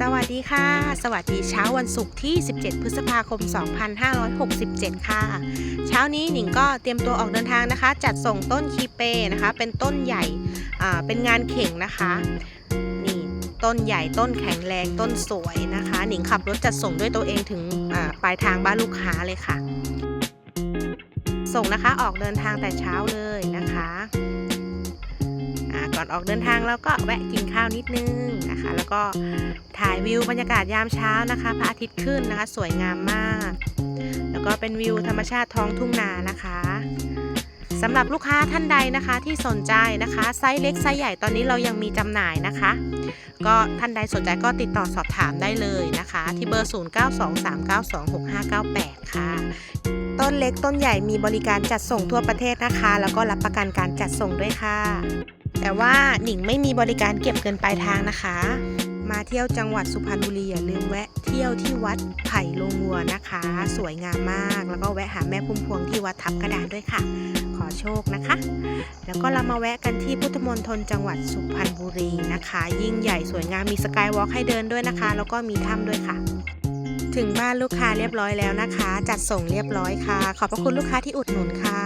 สวัสดีค่ะ สวัสดีเช้าวันศุกร์ที่ 17 พฤษภาคม 2567 ค่ะ เช้านี้หนิงก็เตรียมตัวออกเดินทางนะคะ จัดส่งต้นคีเปนะคะ เป็นต้นใหญ่เป็นงานเข่งนะคะนี่ต้นใหญ่ต้นแข็งแรงต้นสวยนะคะ หนิงขับรถจัดส่งด้วยตัวเองถึงปลายทางบ้านลูกค้าเลยค่ะ ส่งนะคะออกเดินทางแต่เช้าเลยนะคะ ก่อนออกเดินทางเราก็แวะกินข้าวนิดนึงนะคะ แล้วก็ถ่ายวิวบรรยากาศยามเช้านะคะพระอาทิตย์ขึ้นนะคะ สวยงามมาก แล้วก็เป็นวิวธรรมชาติท้องทุ่งนานะคะสำหรับลูกค้าท่านใดนะคะที่สนใจนะคะไซส์เล็กไซส์ใหญ่ตอนนี้เรายังมีจำหน่ายนะคะ ก็ท่านใดสนใจก็ติดต่อสอบถามได้เลยนะคะ ที่เบอร์ 0923926598 ค่ะ ต้นเล็กต้นใหญ่มีบริการจัดส่งทั่วประเทศนะคะ แล้วก็รับประกันการจัดส่งด้วยค่ะ แต่ว่าหนิงไม่มีบริการเก็บเงินปลายทางนะคะ มาเที่ยวจังหวัดสุพรรณบุรีอย่าลืมแวะเที่ยวที่วัดไผ่ลงวัวนะคะ สวยงามมาก แล้วก็แวะหาแม่พุ่มพวงที่วัดทับกระดานด้วยค่ะ ขอโชคนะคะ แล้วก็เรามาแวะกันที่พุทธมณฑลจังหวัดสุพรรณบุรีนะคะ ยิ่งใหญ่สวยงามมีสกายวอล์กให้เดินด้วยนะคะ แล้วก็มีถ้ำด้วยค่ะถึงบ้านลูกค้าเรียบร้อยแล้วนะคะ จัดส่งเรียบร้อยค่ะ ขอบพระคุณลูกค้าที่อุดหนุนค่ะ